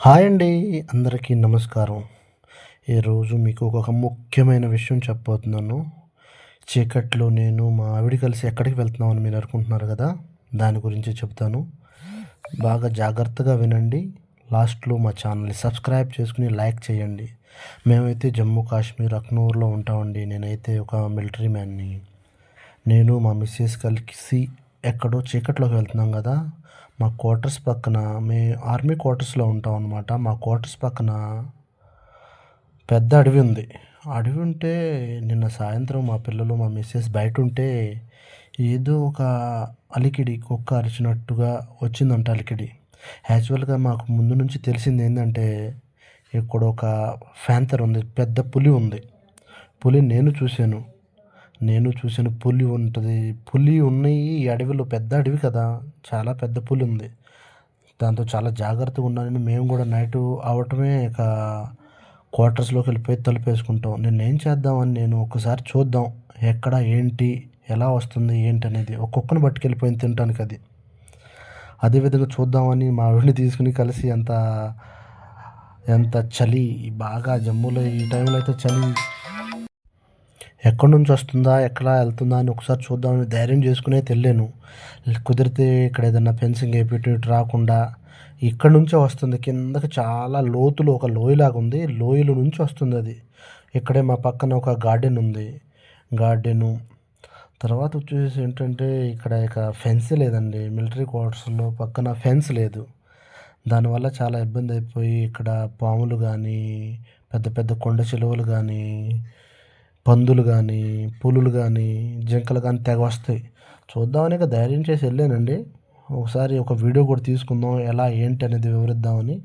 Hi అండి అందరికీ నమస్కారం. ఈరోజు మీకు ఒక ముఖ్యమైన విషయం చెప్పబోతున్నాను. చీకట్లో నేను మా ఆవిడ కలిసి ఎక్కడికి వెళ్తున్నామని మీరు అనుకుంటున్నారు కదా దాని గురించి చెప్తాను. బాగా జాగ్రత్తగా వినండి. లాస్ట్లో మా ఛానల్ని సబ్స్క్రైబ్ చేసుకుని లైక్ చేయండి. మేమైతే జమ్మూ కాశ్మీర్ అక్నూర్లో ఉంటామండి. నేనైతే ఒక మిలిటరీ మ్యాన్ని. నేను మా మిస్సెస్ కలిసి ఎక్కడో చీకట్లోకి వెళ్తున్నాం కదా మా క్వార్టర్స్ పక్కన మే ఆర్మీ క్వార్టర్స్లో ఉంటాం అనమాట మా క్వార్టర్స్ పక్కన పెద్ద అడవి ఉంది. అడవి ఉంటే నిన్న సాయంత్రం మా పిల్లలు మా మిస్సెస్ బయట ఉంటే ఏదో ఒక అలికిడి కుక్క అరిచినట్టుగా వచ్చిందంట అలికిడి. యాక్చువల్గా మాకు ముందు నుంచి తెలిసింది ఏంటంటే ఇక్కడ ఒక ఫ్యాంతర్ ఉంది పెద్ద పులి ఉంది. పులి నేను చూశాను. నేను చూసిన పులి ఉంటుంది. పులి ఉన్నాయి ఈ అడవిలో పెద్ద అడవి కదా. చాలా పెద్ద పులి ఉంది. దాంతో చాలా జాగ్రత్తగా ఉన్నానని మేము కూడా నైట్ అవటమే ఇక క్వార్టర్స్లోకి వెళ్ళిపోయి తలుపేసుకుంటాం. నేను ఏం చేద్దామని నేను ఒకసారి చూద్దాం. ఎక్కడ ఏంటి ఎలా వస్తుంది ఏంటి అనేది. ఒక్కొక్కని పట్టుకెళ్ళిపోయింది తినటానికి అది. అదేవిధంగా చూద్దామని మా ఆవిడని తీసుకుని కలిసి ఎంత ఎంత చలి. బాగా జమ్ములో ఈ టైంలో అయితే చలి ఎక్కడి నుంచి వస్తుందా ఎక్కడ వెళ్తుందా అని ఒకసారి చూద్దామని ధైర్యం చేసుకునే వెళ్ళాను కుదిరితే ఇక్కడ ఏదైనా ఫెన్సింగ్ వేపెట్టి ఇటు రాకుండా ఇక్కడ నుంచే వస్తుంది. కిందకి చాలా లోతులో ఒక లోయలాగా ఉంది. లోయల నుంచి వస్తుంది అది. ఇక్కడే మా పక్కన ఒక గార్డెన్ ఉంది. గార్డెను. తర్వాత వచ్చేసి ఏంటంటే ఇక్కడ ఇక ఫెన్స్ లేదండి. మిలిటరీ క్వార్టర్స్లో పక్కన ఫెన్స్ లేదు. దానివల్ల చాలా ఇబ్బంది అయిపోయి ఇక్కడ పాములు కానీ పెద్ద పెద్ద కొండ చెలువలు కానీ పందులు కానీ పులులు కానీ జింకలు కానీ తెగ వస్తాయి. చూద్దామని ఇక ధైర్యం చేసి వెళ్ళానండి. ఒకసారి ఒక వీడియో కూడా తీసుకుందాం ఎలా ఏంటి అనేది వివరిద్దామని.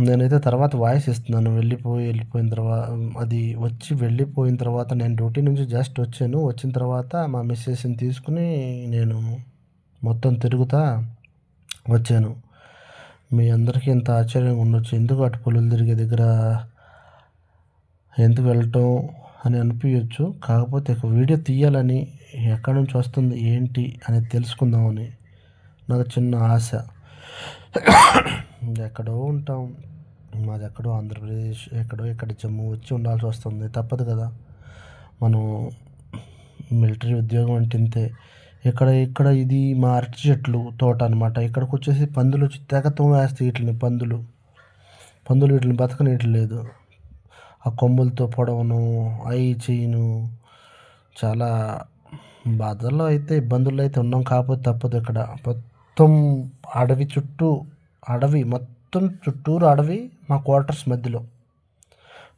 నేనైతే తర్వాత వాయిస్ ఇస్తున్నాను వెళ్ళిపోయి వెళ్ళిపోయిన తర్వాత అది వచ్చి వెళ్ళిపోయిన తర్వాత నేను డ్యూటీ నుంచి జస్ట్ వచ్చాను. వచ్చిన తర్వాత మా మిస్సెస్ని తీసుకుని నేను మొత్తం తిరుగుతా వచ్చాను. మీ అందరికీ ఇంత ఆశ్చర్యంగా ఉండొచ్చు. ఎందుకు అటు పులులు తిరిగే దగ్గర ఎందుకు వెళ్ళటం అని అనిపించవచ్చు కాకపోతే ఒక వీడియో తీయాలని ఎక్కడి నుంచి వస్తుంది ఏంటి అనేది తెలుసుకుందామని నాకు చిన్న ఆశ. ఎక్కడో ఉంటాం. మాది ఎక్కడో ఆంధ్రప్రదేశ్ ఎక్కడో ఇక్కడ జమ్మూ వచ్చి ఉండాల్సి వస్తుంది. తప్పదు కదా. మనం మిలిటరీ ఉద్యోగం అంటే ఇంతే. ఇక్కడ ఇక్కడ ఇది మా అరటి చెట్లు తోట అనమాట ఇక్కడికి వచ్చేసి పందులు వచ్చి తెగతం వేస్తాయి వీటిని పందులు. పందులు వీటిని బతకనీయట్లేదు ఆ కొమ్ములతో పొడవను అయి చేయిను. చాలా బాధల్లో అయితే ఇబ్బందుల్లో అయితే ఉన్నాం. కాకపోతే తప్పదు ఇక్కడ. మొత్తం అడవి చుట్టూ అడవి మొత్తం చుట్టూరు అడవి మా క్వార్టర్స్ మధ్యలో.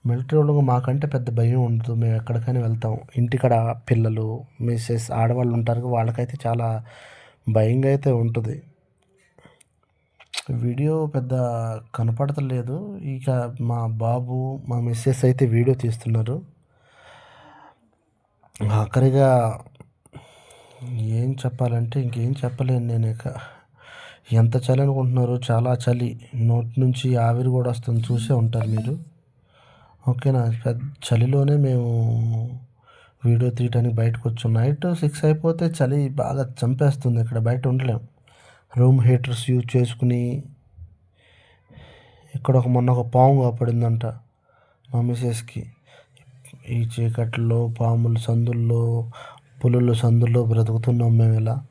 మిలిటరీ వాళ్ళకు మాకంటే పెద్ద భయం ఉండదు. మేము ఎక్కడికైనా వెళ్తాం. ఇంటికాడ పిల్లలు మిస్సెస్ ఆడవాళ్ళు ఉంటారు. వాళ్ళకైతే చాలా భయంగా అయితే ఉంటుంది. వీడియో పెద్ద కనపడతలేదు. ఇక మా బాబు మా మిస్సెస్ అయితే వీడియో తీస్తున్నారు. ఆఖరిగా ఏం చెప్పాలంటే ఇంకేం చెప్పలేను నేను ఇక. ఎంత చలి అనుకుంటున్నారు చాలా చలి. నోటి నుంచి ఆవిరి కూడా వస్తుంది చూసే ఉంటారు మీరు. ఓకేనా? పెద్ద చలిలోనే మేము వీడియో తీయటానికి బయటకు వచ్చాం. నైట్ సిక్స్ అయిపోతే చలి బాగా చంపేస్తుంది. ఇక్కడ బయట ఉండలేం. రూమ్ హీటర్స్ యూజ్ చేసుకుని ఇక్కడ ఒక మొన్న ఒక పాము కాపాడిందంట మా మిసెస్కి ఈ చీకట్లో పాములు సందుల్లో పులులు సందుల్లో బ్రతుకుతున్నాం మేము ఇలా.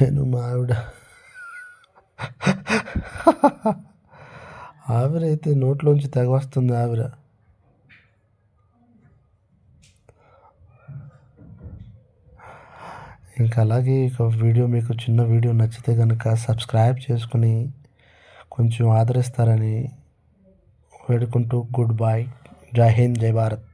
నేను మా ఆవిడ ఆవిరైతే నోట్లోంచి తెగ వస్తుంది ఆవిర ఇంకా అలాగే ఒక వీడియో మీకు చిన్న వీడియో నచ్చితే కనుక సబ్స్క్రైబ్ చేసుకుని కొంచెం ఆదరిస్తారని వేడుకుంటూ గుడ్ బాయ్ జై హింద్ జై భారత్.